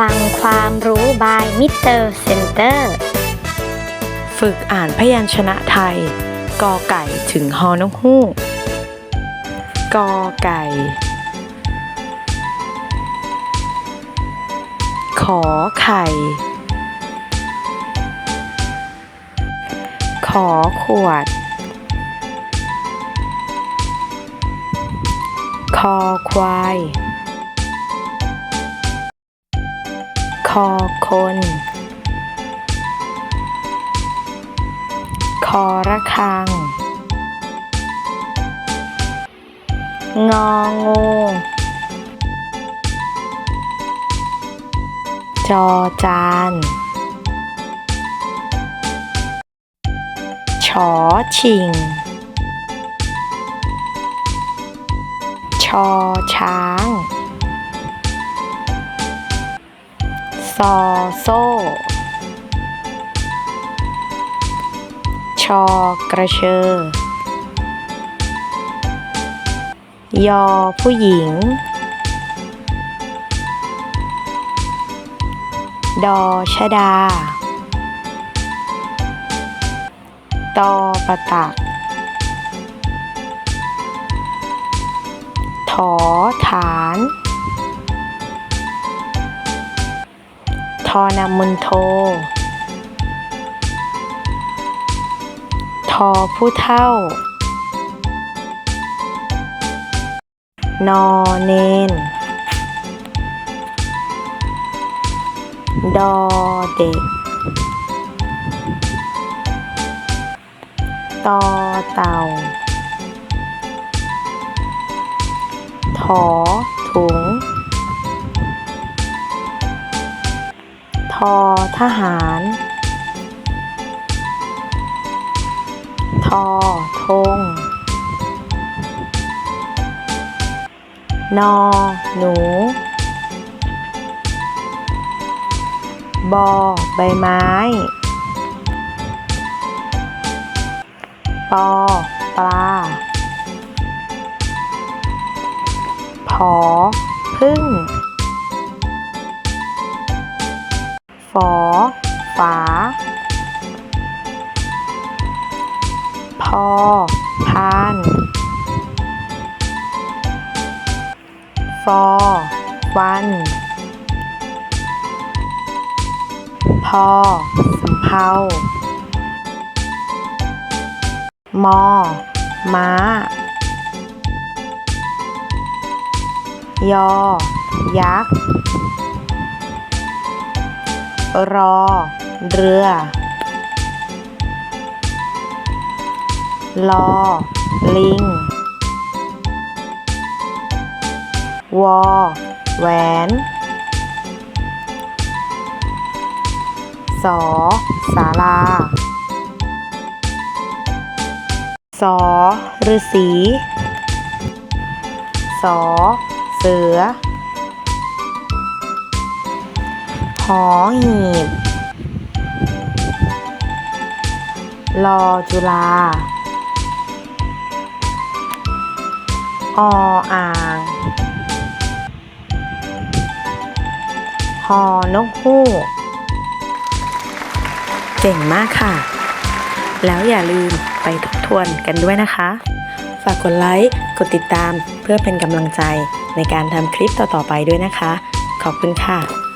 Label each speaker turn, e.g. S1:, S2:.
S1: ลังความรู้ by มิสเตอร์เซ็นเตอร์
S2: ฝึกอ่านพยัญชนะไทย กอไก่ถึงฮอนกฮูก กอไก่ ขอไข่ ขอขวด คอควาย คอคน คอระฆัง งองูจอจาน ชอชิง ชอช้าง ซอโซ่ ชอกระเชอยอผู้หญิง ดอชดา ตอประตัก ถอฐาน ทอนามุนโท ทอผู้เท่า นอเนน ดอเด็ก ตอเต่า ถอถุง ทอทหาร ทอธงนอหนู บอใบไม้ ปอปลาผอพึ่ง ฝอ ฝา พอ พาน ฟอฟัน พอ สำเภามอ ม้า ยอ ยักษ์ รอ เรือลอ ลิง วอ แหวน สอ สาราสอฤาษีสอ เสือ หอหีบลอจุฬาออ่างหอนกฮูกเก่งมากค่ะ แล้วอย่าลืมไปทบทวนกันด้วยนะคะ ฝากกดไลค์ กดติดตามเพื่อเป็นกำลังใจในการทำคลิปต่อๆไปด้วยนะคะ ขอบคุณค่ะ